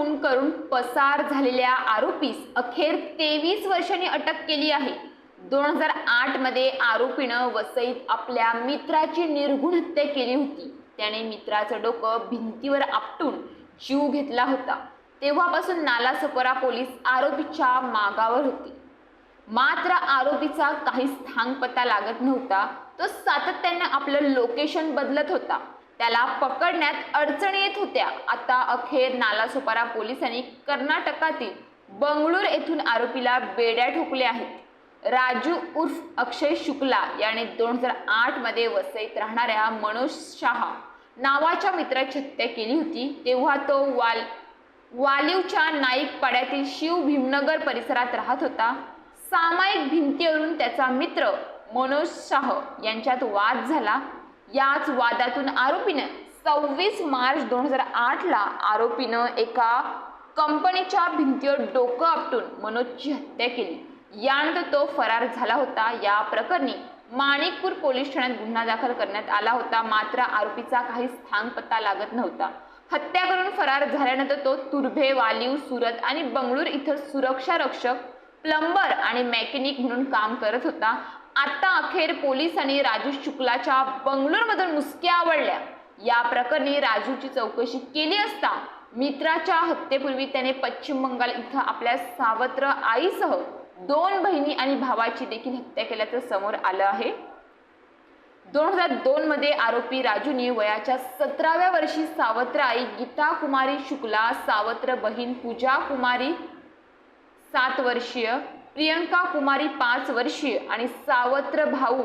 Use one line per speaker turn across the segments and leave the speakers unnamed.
खून करून पसार झालेल्या आरोपीस अखेर तेवीस वर्षांनी अटक केली आहे. दोन हजार आठमध्ये आरोपीनं वसईत आपल्या मित्राची निर्गुण हत्या केली होती. त्याने मित्राचं डोकं भिंतीवर आपटून जीव घेतला होता. तेव्हापासून नालासोपारा पोलीस आरोपीच्या मागावर होते. मात्र आरोपीचा काहीच पत्ता लागत नव्हता. तो सातत्याने आपलं लोकेशन बदलत होता. त्याला पकडण्यात अडचणी येत होत्या. आता अखेर नालासोपारा पोलिसांनी कर्नाटकातील बंगळूर येथून आरोपीला बेड्या ठोकल्या आहेत. राजू उर्फ अक्षय शुक्ला याने दोन हजार आठमध्ये वसईत राहणाऱ्या मनोज शहा नावाच्या मित्राची हत्या केली होती. तेव्हा तो वाल वालीवच्या नाईक पाड्यातील शिव भीमनगर परिसरात राहत होता. सामायिक भिंतीवरून त्याचा मित्र मनोज शाह यांच्यात वाद झाला. याच वादातून आरोपीनं सव्वीस मार्च दोन हजार आठला आरोपीनं एका कंपनीच्या भिंतीवर डोकं आपटून मनोजची हत्या केली. यानंतर तो फरार झाला होता. या प्रकरणी माणिकपूर पोलीस ठाण्यात गुन्हा दाखल करण्यात आला होता. मात्र आरोपीचा काही पत्ता लागत नव्हता. हत्या करून फरार झाल्यानंतर तो तुर्भे वालीव सुरत आणि बंगळूर इथं सुरक्षा रक्षक प्लंबर आणि मेकॅनिक म्हणून काम करत होता. आता अखेर पोलिसांनी राजू शुक्लाच्या बंगलोरमधून मुसक्या आवडल्या. या प्रकरणी राजूची चौकशी केली असता मित्राच्या हत्येपूर्वी त्याने पश्चिम बंगाल इथं आपल्या सावत्र आईसह दोन बहिणी आणि भावाची देखील हत्या केल्याचं समोर आलं आहे. दोन हजार दोन मध्ये आरोपी राजूने वयाच्या सतराव्या वर्षी सावत्र आई गीता कुमारी शुक्ला सावत्र बहीण पूजा कुमारी सात वर्षीय प्रियंका कुमारी पाच वर्षीय आणि सावत्र भाऊ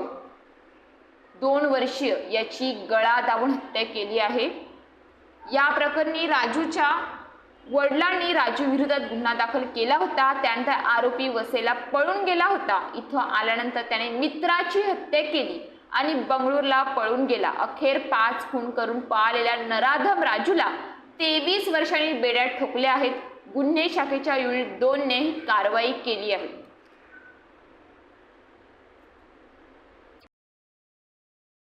दोन वर्षीय याची गळा दाबून हत्या केली आहे. या प्रकरणी राजूच्या वडिलांनी राजू विरोधात गुन्हा दाखल केला होता. त्यानंतर आरोपी वसेला पळून गेला होता. इथं आल्यानंतर त्याने मित्राची हत्या केली आणि बंगळूरला पळून गेला. अखेर पाच खून करून पळालेल्या नराधम राजूला तेवीस वर्षांनी बेड्यात ठोकले आहेत. गुन्हे शाखेच्या युनिट दोनने कारवाई केली आहे.